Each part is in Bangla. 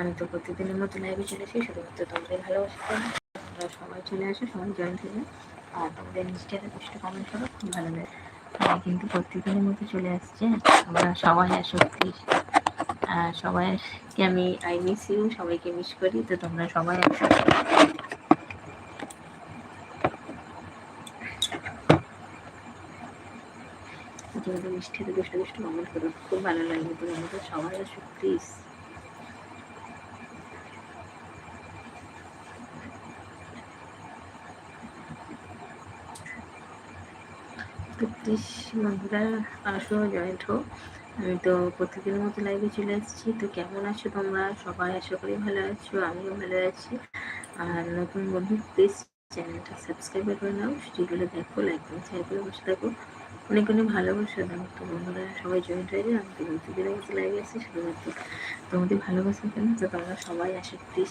আমি তো প্রতিদিনের মতো লাইভে চলে আসি শুধুমাত্র তোমাদের ভালোবাসা তোমরা সবাই চলে আসো, সবাই জয়েন থেকে আর তোমাদের ইনস্টাতে একটু কমেন্ট করো, খুব ভালো লাগে। কিন্তু প্রত্যেকদিনের মতো চলে আসছে। তোমরা সবাই আর সবাইকে আমি আই মিস ইউ সবাইকে মিস করি, তো তোমরা সবাই তোমাদের মিষ্টিতে দুষ্ট দুষ্ট কমেন্ট করো, খুব ভালো লাগবে তোমাদের সবাই আসো প্লিজ তো প্লিজ বন্ধুরা আসো জয়েন্ট হোক আমি তো প্রত্যেকের মতো লাইভে চলে এসেছি তো কেমন আছো তোমরা? সবাই আশা করি ভালো আছো, আমিও ভালো আছি। আর নতুন বন্ধু প্লিজ চ্যানেলটা সাবস্ক্রাইব করে নাও। সেগুলো দেখো লাইক করে শেয়ার করে, বসে থাকো। অনেক অনেক ভালোবাসা দাও। তো বন্ধুরা, সবাই জয়েন্ট হয়ে যায় আমি তো প্রত্যেকের মতো লাইভে আসছি শুধুমাত্র তোমাদের ভালোবাসা কেন? তো তোমরা সবাই আসো প্লিজ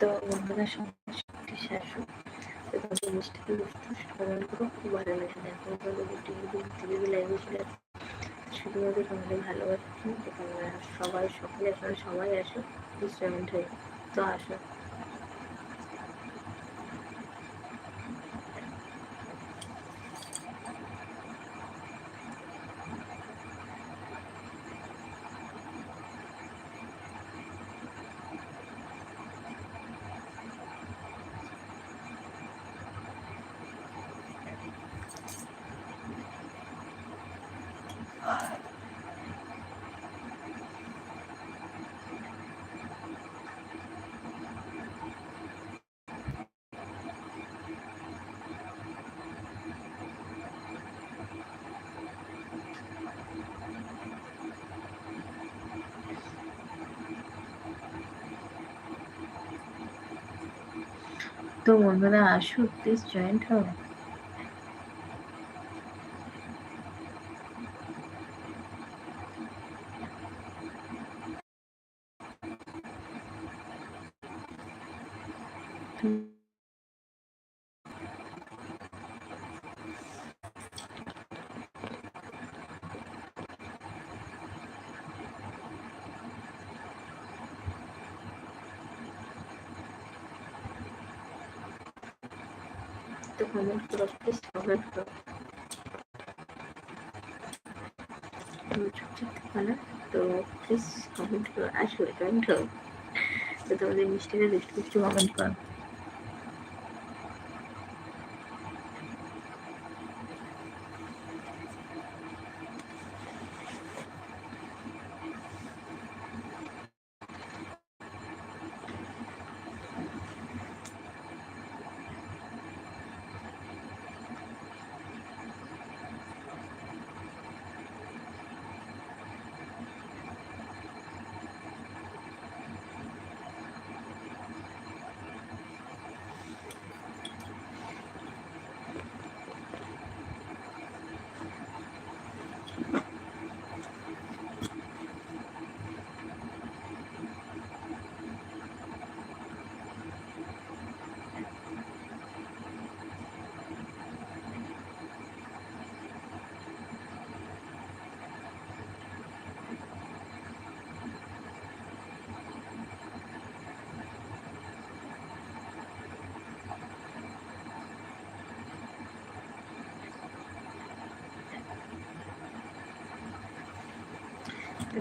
তো বন্ধুরা সন্তুষ্টি শাসক এবং জিনিসটাকে স্মরণ করো খুব ভালো লাগে। দেখো টিভি টিভি লাইভে শুধুমাত্র তোমাদের এবং সবাই, সকলে, এখন সবাই আসো রেস্টুরেন্ট হয়ে তো আসো। তো বন্ধুরা আসো প্লিজ জয়েন্ট হও তো কমেন্ট করো প্লিজ কমেন্ট করো না তো প্লিজ কমেন্ট করো আসো জয়েন্ট হও তো তোমাদের মিষ্টিটা বেশ কিছু কমেন্ট করো।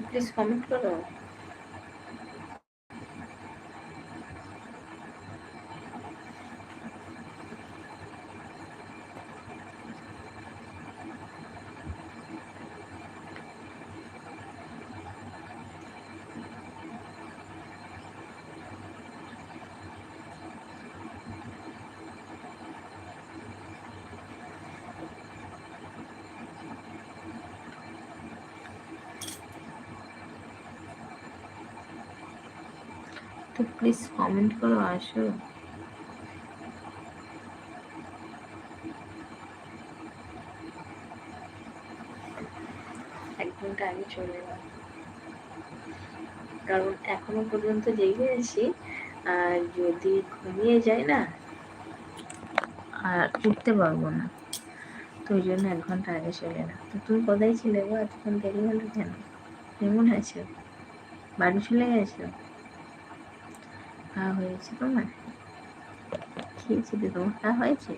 প্লিজ কমেন্ট করো প্লিজ কমেন্ট করো, আসো। এক ঘণ্টা আগে চলে গেল কারণ এখনও পর্যন্ত জেগে আছি, আর যদি ঘুমিয়ে যায় না, আর উঠতে পারব না। তো ওই জন্য এক ঘণ্টা আগে চলে না তো তুমি কোথায় ছিলে গো এতক্ষণ দেরি হলো কেন? কেমন আছো? বাড়ি চলে গেছো? খাওয়া হয়েছে তোমার খেয়েছি তো তোমার খাওয়া হয়েছে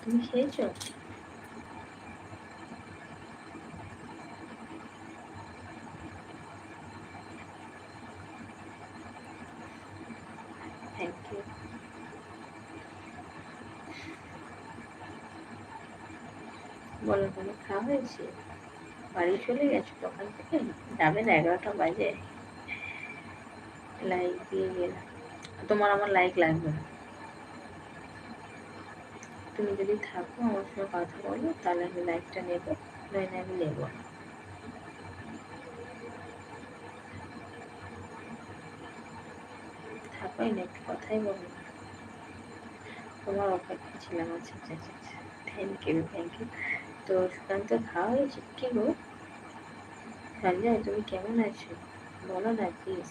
তুমি খেয়েছো থ্যাংক ইউ বলো তুমি খাওয়া হয়েছে? বাড়ি চলে গেছো দোকান থেকে? যাবে না, এগারোটা বাজে। লাইক দিয়ে গেলাম। তোমার আমার লাইক লাগবে না। তুমি যদি থাকো, আমার সঙ্গে কথা বলো, তাহলে আমি লাইকটা নেব নইলে আমি নেব। না থাকোই না একটু কথাই বলো না তোমার অপেক্ষা ছিলাম আচ্ছা আচ্ছা আচ্ছা থ্যাংক ইউ থ্যাংক ইউ তো সুকান্ত খাওয়া হয়েছে কি গো সঞ্জয় তুমি কেমন আছো? বলো না প্লিজ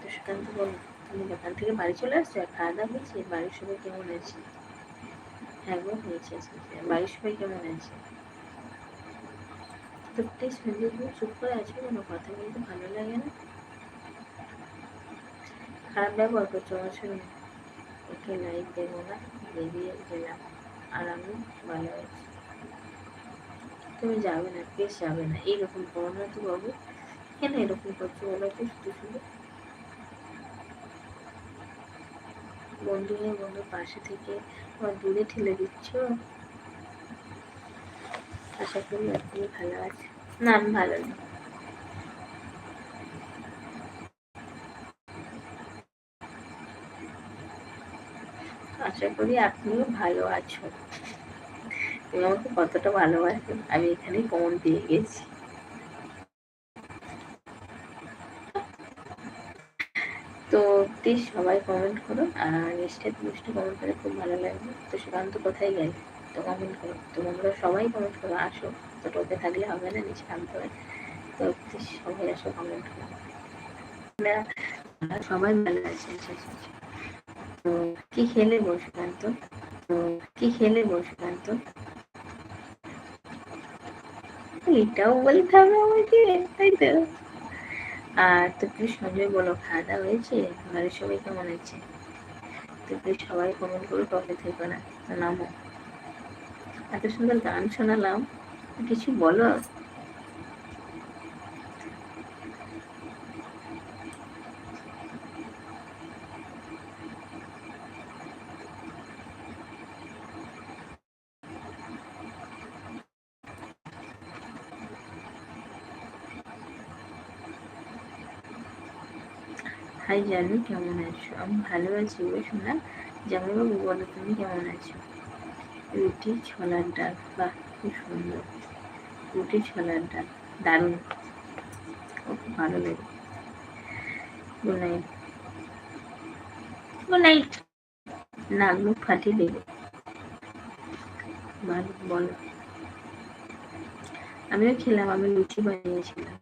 তো সুকান্ত বলো তুমি দোকান থেকে বাড়ি চলে আসছো? আর খাওয়া দাওয়া হয়েছে? বাড়ির সবাই কেমন আছে? হ্যাঁ গো, হয়েছে। বাড়ির সবাই কেমন আছে? তো প্লিজ তুমি চুপ করে আছো কোনো? কথা বলতে ভালো লাগে না। খারাপ ব্যবহার করছ আমার সঙ্গে? ওকে লাইক দেবো না, বেরিয়ে গেলাম। আর আমি ভালো আছি। তুমি যাবে না প্লিজ যাবে না। এইরকম করো না তো বাবু। কেন এরকম করছ বলো তো শুধু শুধু বন্ধু হয়ে বন্ধুর পাশে থেকে আবার দূরে ঠেলে দিচ্ছ? আশা করি আপনি ভালো আছে। না, আমি ভালো নেই আশা করি আপনিও ভালো আছো। তুমি আমাকে কতটা ভালোবাসো, আমি এখানেই কমন পেয়ে গেছি। তো প্লিজ সবাই কমেন্ট করো, আর নিশ্চয় মিষ্টি কমেন্ট করে খুব ভালো লাগবে। তো সুকান্ত, কোথায় গেল? তো কমেন্ট করো। তোমরা সবাই কমেন্ট করো, আসো। তো টোকে থাকলে হবে না, নিচে নামতে হবে। তো প্লিজ সবাই আসো কমেন্ট করো। সবাই ভালো আছে। তো কি খেলে বসকান্ত তো কি খেলে বসকান্ত এটাও বলতে হবে আমাকে, তাই তো। আর তো প্লিজ সঞ্জয় বলো খাওয়া দাওয়া হয়েছে? বাড়ির সবাই কেমন আছে? তো সবাই কমেন্ট করে, কবে থেকে না নামো এত সুন্দর গান শোনালাম, কিছু বলো। হাই জানু কেমন আছো? আমি ভালো আছি গো শোনা জামাইবাবু, বলো তুমি কেমন আছো? রুটি, ছোলার ডাল, বাহ, খুব সুন্দর। রুটি, ছোলার ডাল, দারুণ। ও খুব ভালো লাগে। গুড নাইট গুড নাইট না, মুখ ফাটিয়ে দেবে ভালো বলো। আমিও খেলাম, আমি লুচি বানিয়েছিলাম।